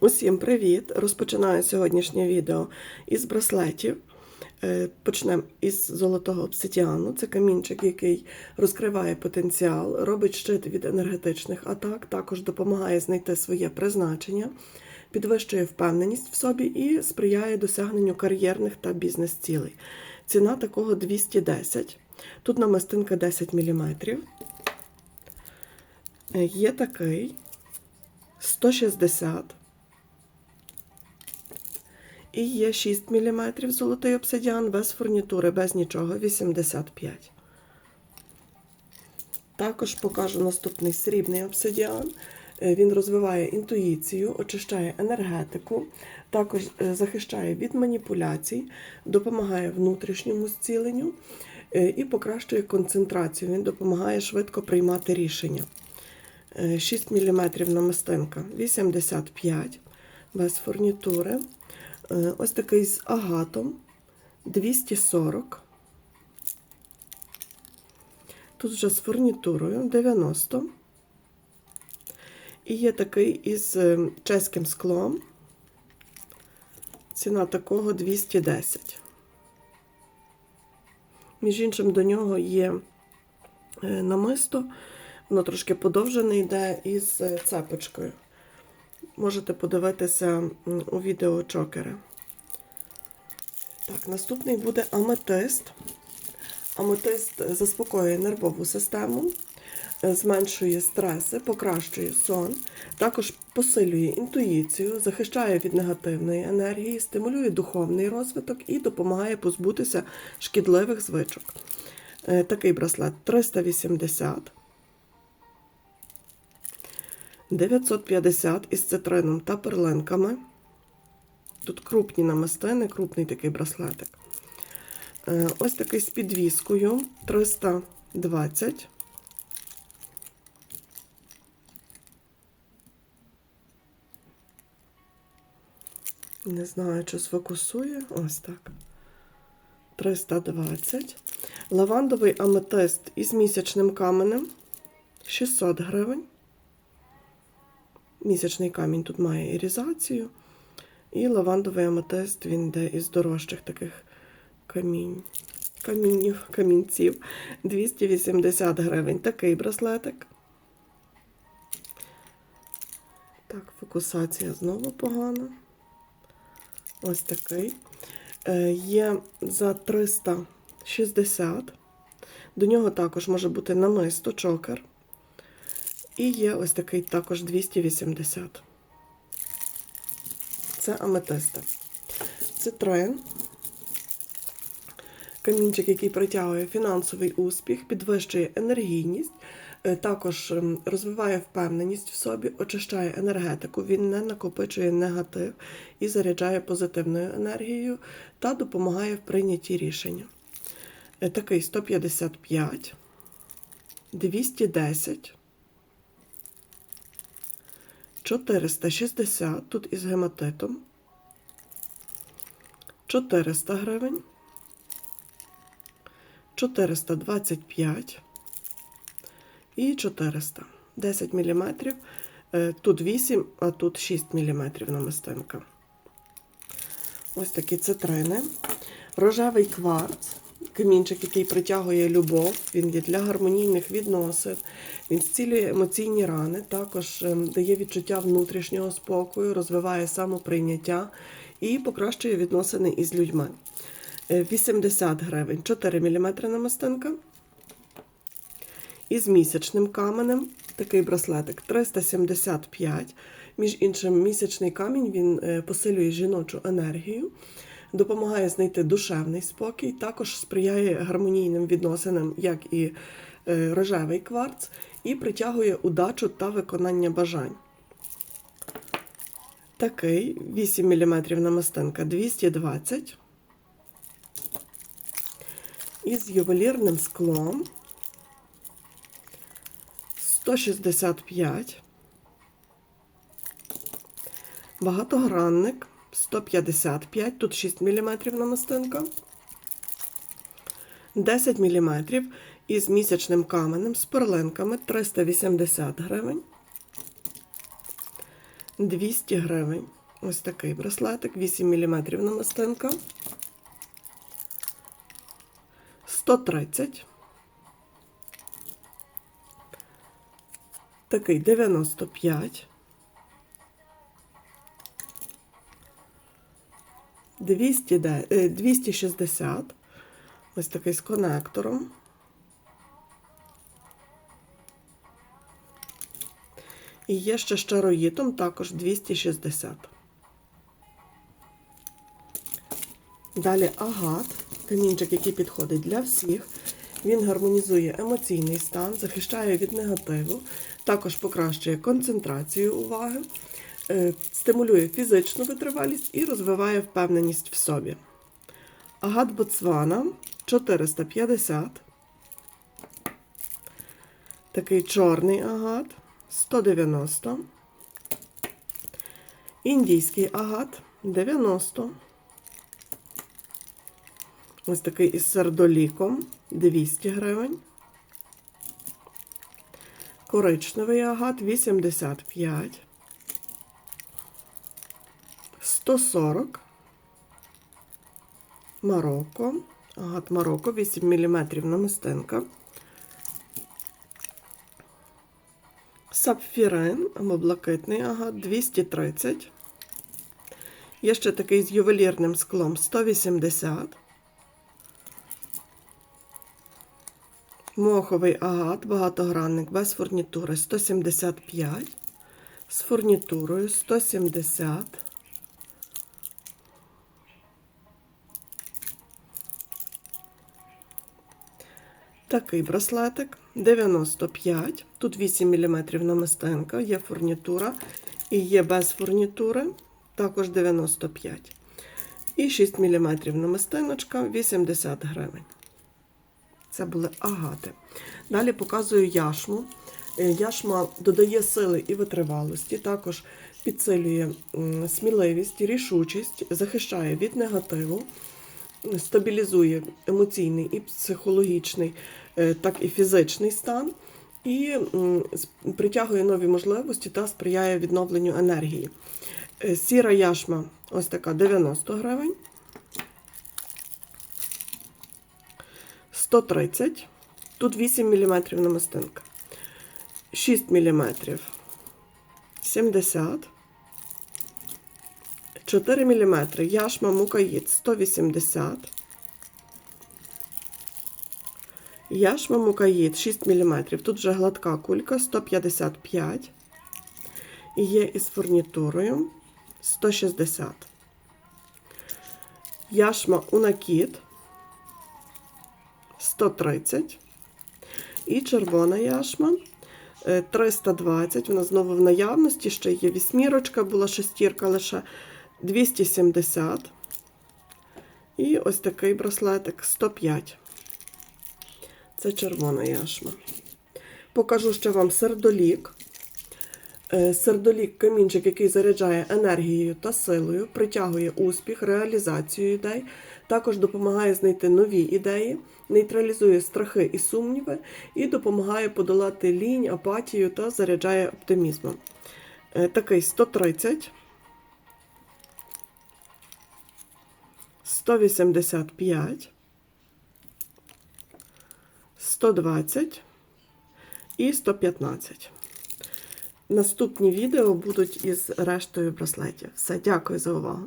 Усім привіт! Розпочинаю сьогоднішнє відео із браслетів. Е, Почнемо із золотого обсидіану. Це камінчик, який розкриває потенціал, робить щит від енергетичних атак, також допомагає знайти своє призначення, підвищує впевненість в собі і сприяє досягненню кар'єрних та бізнес-цілей. Ціна такого 210. Тут намистинка 10 мм. Е, Є такий 160 і є 6 мм золотий обсидіан без фурнітури, без нічого 85. Також покажу наступний срібний обсидіан. Е, Він розвиває інтуїцію, очищає енергетику, також е, захищає від маніпуляцій, допомагає внутрішньому зціленню е, і покращує концентрацію. Він допомагає швидко приймати рішення. Е, 6 мм намистинка 85 без фурнітури. Е, Ось такий з агатом 240. Тут вже з фурнітурою 90. І є такий із е, чеським склом. Ціна такого 210. Між іншим, до нього є е, намисто. Воно трошки подовжене йде із цепочкою. Можете подивитися у відео чокера. Так, наступний буде аметист. Аметист заспокоює нервову систему, е, зменшує стреси, покращує сон, також посилює інтуїцію, захищає від негативної енергії, стимулює духовний розвиток і допомагає позбутися шкідливих звичок. Е, Такий браслет 380. 950 із цитрином та перлинками. Тут крупні намистини, крупний такий браслетик. Е, Ось такий з підвіскою 320. Не знаю, чи сфокусує. Ось так. 320. Лавандовий аметист із місячним каменем 600 гривень. Місячний камінь тут має ірізацію. І лавандовий аметист, він йде із дорожчих таких камінь. Камінів, камінців. 280 гривень. Такий браслетик. Так, фокусація знову погана. Ось такий. Е, Є за 360. До нього також може бути намисто, чокер. І є ось такий також 280. Це аметиста. Цитрин. Камінчик, який притягує фінансовий успіх, підвищує енергійність, е, також ем, розвиває впевненість в собі, очищає енергетику, він не накопичує негатив і заряджає позитивною енергією та допомагає в прийнятті рішення. Е, Такий 155, 210. 460 тут із гематитом. 400 гривень. 425 і 400. 10 мм. Тут 8, а тут 6 мм намистинка. Ось такі цитрини. Рожевий кварц. Камінчик, який притягує любов, він є для гармонійних відносин, він зцілює емоційні рани, також ем, дає відчуття внутрішнього спокою, розвиває самоприйняття і покращує відносини із людьми. Е, 80 гривень, 4 мм намистинка. І місячним каменем такий браслетик 375. Між іншим, місячний камінь він е, посилює жіночу енергію, допомагає знайти душевний спокій, також сприяє гармонійним відносинам, як і е, рожевий кварц, і притягує удачу та виконання бажань. Такий 8 мм намистинка 220. І з ювелірним склом 165. Багатогранник 155, тут 6 мм намистинка. 10 мм із місячним каменем з перлинками 380 гривень. 200 гривень. Ось такий браслетик, 8 мм намистинка. 130. Такий 95. 200, е, 260. Ось такий з конектором. І є ще з чароїтом, також 260. Далі агат, камінчик, який підходить для всіх. Він гармонізує емоційний стан, захищає від негативу, також покращує концентрацію уваги, е, стимулює фізичну витривалість і розвиває впевненість в собі. Агат Ботсвана 450. Такий чорний агат 190. Індійський агат 90. Ось такий із сердоліком 200 гривень. Коричневий агат 85. 140. Марокко. Агат Марокко 8 мм намистинка. Сапфірин або блакитний агат 230. Є ще такий з ювелірним склом 180. Моховий агат, багатогранник без фурнітури 175. З фурнітурою 170. Такий браслетик 95. Тут 8 мм намистинка, є фурнітура і є без фурнітури, також 95. І 6 мм намистиночка 80 гривень. Це були агати. Далі показую яшму. Е, Яшма додає сили і витривалості, також підсилює сміливість, рішучість, захищає від негативу, стабілізує емоційний і психологічний, е, так і фізичний стан, і притягує нові можливості та сприяє відновленню енергії. Е, Сіра яшма ось така 90 гривень. 130. Тут 8 мм намистинка. 6 мм 70. 4 мм яшма мукаїд 180. Яшма мукаїд 6 мм. Тут вже гладка кулька 155. І є із фурнітурою 160. Яшма унакіт 130. І червона яшма е, 320. Вона знову в наявності. Ще є вісьмірочка, була шестірка лише 270. І ось такий браслетик 105. Це червона яшма. Покажу ще вам сердолік. Е, Сердолік камінчик, який заряджає енергією та силою, притягує успіх, реалізацію ідей, також допомагає знайти нові ідеї, нейтралізує страхи і сумніви і допомагає подолати лінь, апатію та заряджає оптимізмом. Е, Такий 130, 185, 120 і 115. Наступні відео будуть із рештою браслетів. Все, дякую за увагу.